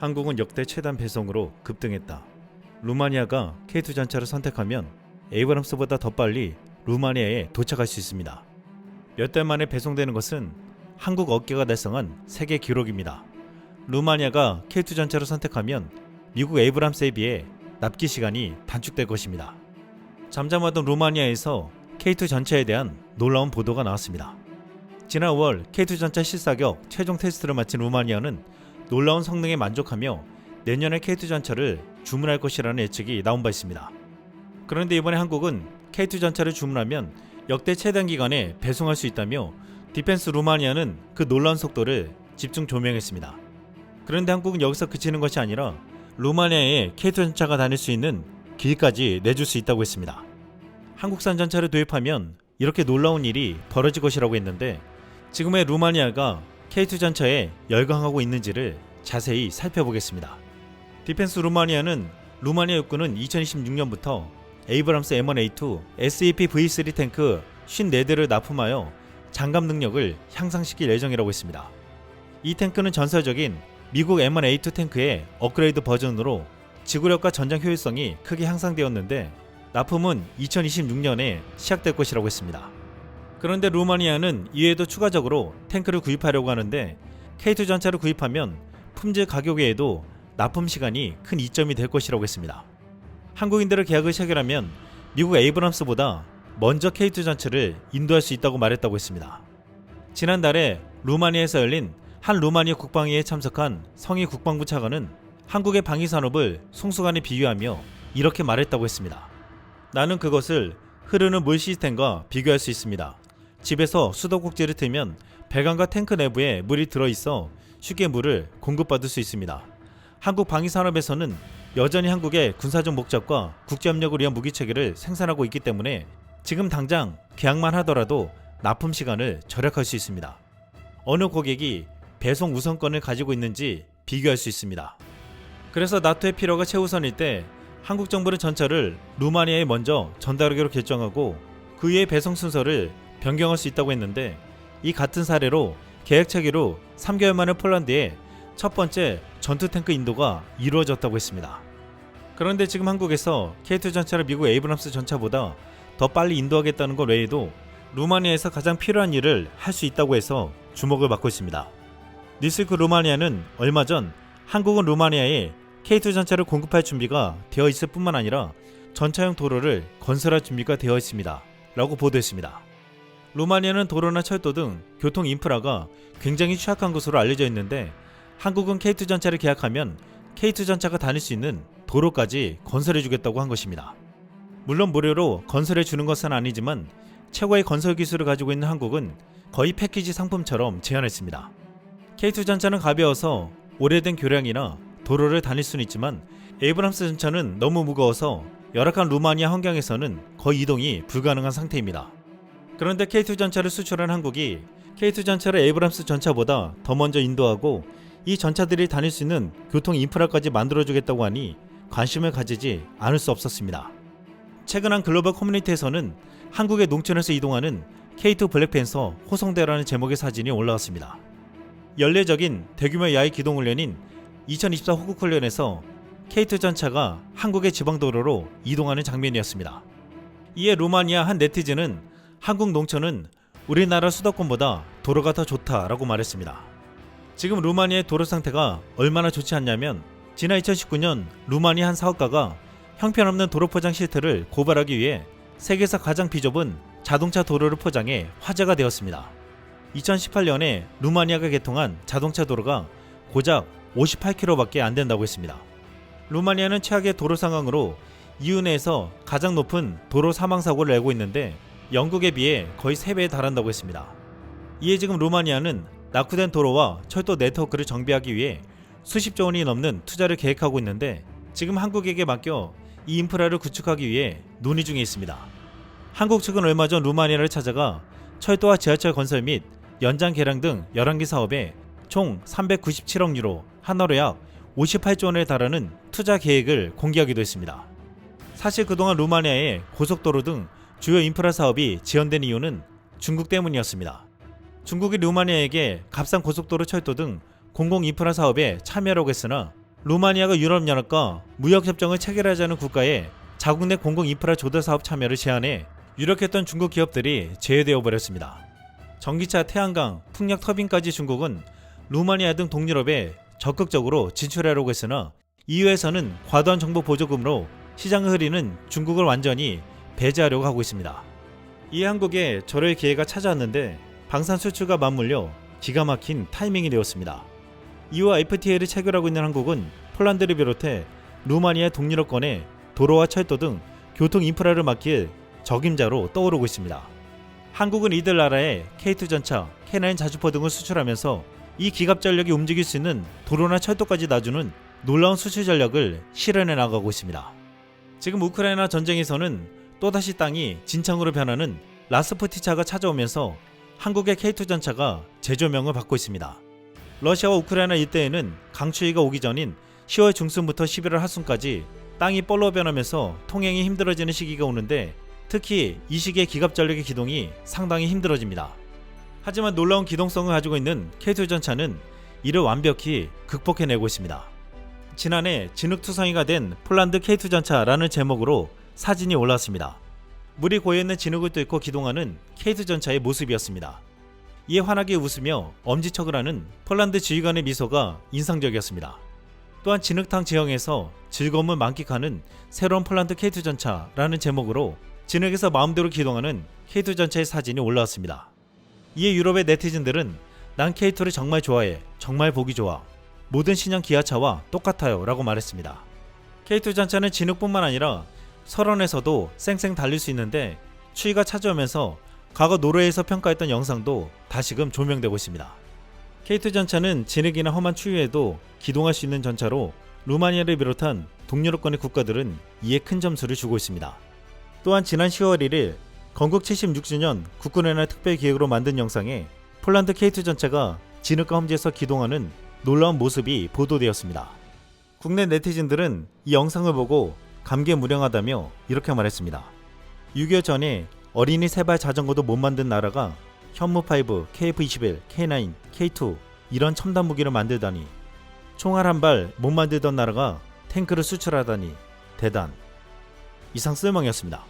한국은 역대 최단 배송으로 급등했다. 루마니아가 K2 전차를 선택하면 에이브람스보다 더 빨리 루마니아에 도착할 수 있습니다. 몇 달 만에 배송되는 것은 한국 업계가 달성한 세계 기록입니다. 루마니아가 K2 전차를 선택하면 미국 에이브람스에 비해 납기 시간이 단축될 것입니다. 잠잠하던 루마니아에서 K2 전차에 대한 놀라운 보도가 나왔습니다. 지난 5월 K2 전차 실사격 최종 테스트를 마친 루마니아는 놀라운 성능에 만족하며 내년에 K2 전차를 주문할 것이라는 예측이 나온 바 있습니다. 그런데 이번에 한국은 K2 전차를 주문하면 역대 최단 기간에 배송할 수 있다며 디펜스 루마니아는 그 놀라운 속도를 집중 조명했습니다. 그런데 한국은 여기서 그치는 것이 아니라 루마니아에 K2 전차가 다닐 수 있는 길까지 내줄 수 있다고 했습니다. 한국산 전차를 도입하면 이렇게 놀라운 일이 벌어질 것이라고 했는데 지금의 루마니아가 K2 전차에 열광하고 있는지를 자세히 살펴보겠습니다. 디펜스 루마니아는 루마니아 육군은 2026년부터 에이브람스 M1A2 SEP V3 탱크 54대를 납품하여 장갑 능력을 향상시킬 예정이라고 했습니다. 이 탱크는 전설적인 미국 M1A2 탱크의 업그레이드 버전으로 지구력과 전장 효율성이 크게 향상되었는데 납품은 2026년에 시작될 것이라고 했습니다. 그런데 루마니아는 이외에도 추가적으로 탱크를 구입하려고 하는데 K2 전차를 구입하면 품질 가격 외에도 납품 시간이 큰 이점이 될 것이라고 했습니다. 한국인들의 계약을 체결하면 미국 에이브람스보다 먼저 K2 전차를 인도할 수 있다고 말했다고 했습니다. 지난달에 루마니아에서 열린 한 루마니아 국방위에 참석한 성희 국방부 차관은 한국의 방위 산업을 송수간에 비유하며 이렇게 말했다고 했습니다. 나는 그것을 흐르는 물 시스템과 비교할 수 있습니다. 집에서 수도꼭지를 틀면 배관과 탱크 내부에 물이 들어있어 쉽게 물을 공급받을 수 있습니다. 한국 방위 산업에서는 여전히 한국의 군사적 목적과 국제협력을 위한 무기 체계를 생산하고 있기 때문에 지금 당장 계약만 하더라도 납품 시간을 절약할 수 있습니다. 어느 고객이 배송 우선권을 가지고 있는지 비교할 수 있습니다. 그래서 나토의 필요가 최우선일 때 한국 정부는 전차를 루마니아에 먼저 전달하기로 결정하고 그 이에 배송 순서를 변경할 수 있다고 했는데 이 같은 사례로 계획 체계로 3개월 만에 폴란드에 첫 번째 전투 탱크 인도가 이루어졌다고 했습니다. 그런데 지금 한국에서 K2 전차를 미국 에이브람스 전차보다 더 빨리 인도하겠다는 것 외에도 루마니아에서 가장 필요한 일을 할 수 있다고 해서 주목을 받고 있습니다. 니스크 루마니아는 얼마 전 한국은 루마니아에 K2 전차를 공급할 준비가 되어 있을 뿐만 아니라 전차용 도로를 건설할 준비가 되어 있습니다. 라고 보도했습니다. 루마니아는 도로나 철도 등 교통 인프라가 굉장히 취약한 것으로 알려져 있는데 한국은 K2 전차를 계약하면 K2 전차가 다닐 수 있는 도로까지 건설해 주겠다고 한 것입니다. 물론 무료로 건설해 주는 것은 아니지만 최고의 건설 기술을 가지고 있는 한국은 거의 패키지 상품처럼 제안했습니다. K2 전차는 가벼워서 오래된 교량이나 도로를 다닐 수는 있지만 에이브람스 전차는 너무 무거워서 열악한 루마니아 환경에서는 거의 이동이 불가능한 상태입니다. 그런데 K2 전차를 수출한 한국이 K2 전차를 에이브람스 전차보다 더 먼저 인도하고 이 전차들이 다닐 수 있는 교통 인프라까지 만들어주겠다고 하니 관심을 가지지 않을 수 없었습니다. 최근 한 글로벌 커뮤니티에서는 한국의 농촌에서 이동하는 K2 블랙팬서 호송대라는 제목의 사진이 올라왔습니다. 연례적인 대규모 야외 기동훈련인 2024 호국훈련에서 K2 전차가 한국의 지방도로로 이동하는 장면이었습니다. 이에 루마니아 한 네티즌은 한국 농촌은 우리나라 수도권보다 도로가 더 좋다라고 말했습니다. 지금 루마니아의 도로 상태가 얼마나 좋지 않냐면 지난 2019년 루마니아 한 사업가가 형편없는 도로 포장 시트를 고발하기 위해 세계에서 가장 비좁은 자동차 도로를 포장해 화제가 되었습니다. 2018년에 루마니아가 개통한 자동차 도로가 고작 58km밖에 안 된다고 했습니다. 루마니아는 최악의 도로 상황으로 내에서 가장 높은 도로 사망 사고를 내고 있는데 영국에 비해 거의 3배에 달한다고 했습니다. 이에 지금 루마니아는 낙후된 도로와 철도 네트워크를 정비하기 위해 수십조 원이 넘는 투자를 계획하고 있는데 지금 한국에게 맡겨 이 인프라를 구축하기 위해 논의 중에 있습니다. 한국 측은 얼마 전 루마니아를 찾아가 철도와 지하철 건설 및 연장 개량 등 11개 사업에 총 397억 유로, 한화로 약 58조 원에 달하는 투자 계획을 공개하기도 했습니다. 사실 그동안 루마니아에 고속도로 등 주요 인프라 사업이 지연된 이유는 중국 때문이었습니다. 중국이 루마니아에게 값싼 고속도로 철도 등 공공 인프라 사업에 참여하려고 했으나 루마니아가 유럽연합과 무역협정을 체결하자는 국가에 자국 내 공공 인프라 조달 사업 참여를 제안해 유력했던 중국 기업들이 제외되어 버렸습니다. 전기차, 태양광, 풍력 터빈까지 중국은 루마니아 등 동유럽에 적극적으로 진출하려고 했으나 EU에서는 과도한 정보 보조금으로 시장을 흐리는 중국을 완전히 배제하려고 하고 있습니다. 이 한국에 저럴 기회가 찾아왔는데 방산 수출과 맞물려 기가 막힌 타이밍이 되었습니다. 이후 FTA를 체결하고 있는 한국은 폴란드를 비롯해 루마니아 동유럽권에 도로와 철도 등 교통 인프라를 맡길 적임자로 떠오르고 있습니다. 한국은 이들 나라에 K2 전차, K9 자주포 등을 수출하면서 이 기갑 전력이 움직일 수 있는 도로나 철도까지 놔주는 놀라운 수출 전력을 실현해 나가고 있습니다. 지금 우크라이나 전쟁에서는 또다시 땅이 진창으로 변하는 라스푸티차가 찾아오면서 한국의 K2 전차가 재조명을 받고 있습니다. 러시아와 우크라이나 일대에는 강추위가 오기 전인 10월 중순부터 11월 하순까지 땅이 뻘로 변하면서 통행이 힘들어지는 시기가 오는데 특히 이 시기의 기갑 전력의 기동이 상당히 힘들어집니다. 하지만 놀라운 기동성을 가지고 있는 K2 전차는 이를 완벽히 극복해내고 있습니다. 지난해 진흙투성이가 된 폴란드 K2 전차라는 제목으로 사진이 올라왔습니다. 물이 고여있는 진흙을 뚫고 기동하는 K2 전차의 모습이었습니다. 이에 환하게 웃으며 엄지척을 하는 폴란드 지휘관의 미소가 인상적이었습니다. 또한 진흙탕 지형에서 즐거움을 만끽하는 새로운 폴란드 K2 전차라는 제목으로 진흙에서 마음대로 기동하는 K2 전차의 사진이 올라왔습니다. 이에 유럽의 네티즌들은 난 K2를 정말 좋아해. 정말 보기 좋아. 모든 신형 기아차와 똑같아요. 라고 말했습니다. K2 전차는 진흙뿐만 아니라 설원에서도 쌩쌩 달릴 수 있는데 추위가 찾아오면서 과거 노르웨이에서 평가했던 영상도 다시금 조명되고 있습니다. K2 전차는 진흙이나 험한 추위에도 기동할 수 있는 전차로 루마니아를 비롯한 동유럽권의 국가들은 이에 큰 점수를 주고 있습니다. 또한 지난 10월 1일 건국 76주년 국군의 날 특별 기획으로 만든 영상에 폴란드 K2 전차가 진흙과 험지에서 기동하는 놀라운 모습이 보도되었습니다. 국내 네티즌들은 이 영상을 보고 감개무량하다며 이렇게 말했습니다. 6.25 전에 어린이 세발 자전거도 못 만든 나라가 현무5, KF-21, K9, K2 이런 첨단 무기를 만들다니 총알 한 발 못 만들던 나라가 탱크를 수출하다니 대단 이상 쓸멍이었습니다.